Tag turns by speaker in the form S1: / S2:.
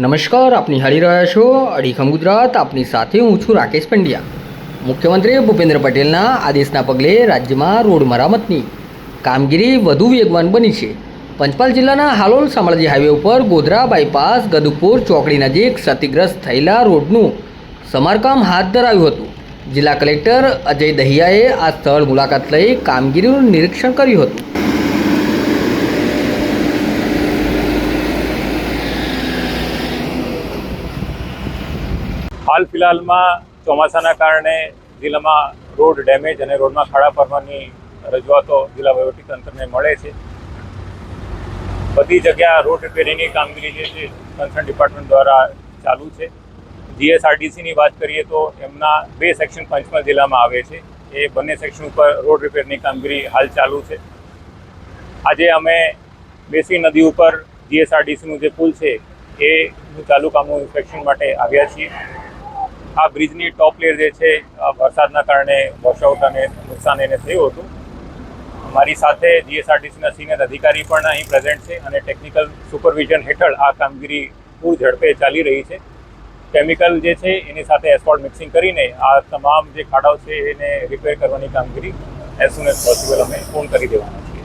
S1: નમસ્કાર આપની હારી રહ્યા છો અડીખમ ગુજરાત. આપની સાથે હું છું રાકેશ પંડ્યા. મુખ્યમંત્રી ભૂપેન્દ્ર પટેલના આદેશના પગલે રાજ્યમાં રોડ મરામતની કામગીરી વધુ વેગવાન બની છે. પંચમહાલ જિલ્લાના હાલોલ શામળાજી હાઈવે ઉપર ગોધરા બાયપાસ, ગદુપુર, ચોકડી નજીક ક્ષતિગ્રસ્ત થયેલા રોડનું સમારકામ હાથ ધરાયું હતું. જિલ્લા કલેક્ટર અજય દહિયાએ આ સ્થળ મુલાકાત લઈ કામગીરીનું નિરીક્ષણ કર્યું હતું.
S2: હાલ ફિલહાલમાં ચોમાસાના કારણે જિલ્લામાં રોડ ડેમેજ અને રોડમાં ખાડા પડવાની રજૂઆતો જિલ્લા વહીવટીતંત્રને મળે છે. બધી જગ્યા રોડ રિપેરિંગની કામગીરી જે છે કન્સર્ન ડિપાર્ટમેન્ટ દ્વારા ચાલુ છે. જીએસઆરટીસીની વાત કરીએ તો એમના બે સેક્શન પંચમહાલ જિલ્લામાં આવે છે. એ બંને સેક્શન ઉપર રોડ રિપેરની કામગીરી હાલ ચાલુ છે. આજે અમે બેસી નદી ઉપર જીએસઆરટીસીનું જે પુલ છે એનું ચાલુ કામનું ઇન્સ્પેક્શન માટે આવ્યા છીએ. આ બ્રિજની ટોપ લેયર જે છે વરસાદના કારણે વોશઆઉટ અને નુકસાન એને થયું હતું. મારી સાથે જીએસઆરટીસીના સિનિયર અધિકારી પણ અહીં પ્રેઝન્ટ છે અને ટેકનિકલ સુપરવિઝન હેઠળ આ કામગીરી પૂર ઝડપે ચાલી રહી છે. કેમિકલ જે છે, એની સાથે એસ્ફોલ્ટ મિક્સિંગ કરીને આ તમામ જે ખાડાઓ છે, એને રિપેર કરવાની કામગીરી એઝ સુન એઝ પોસિબલ અમે પૂર્ણ કરી દેવાના છે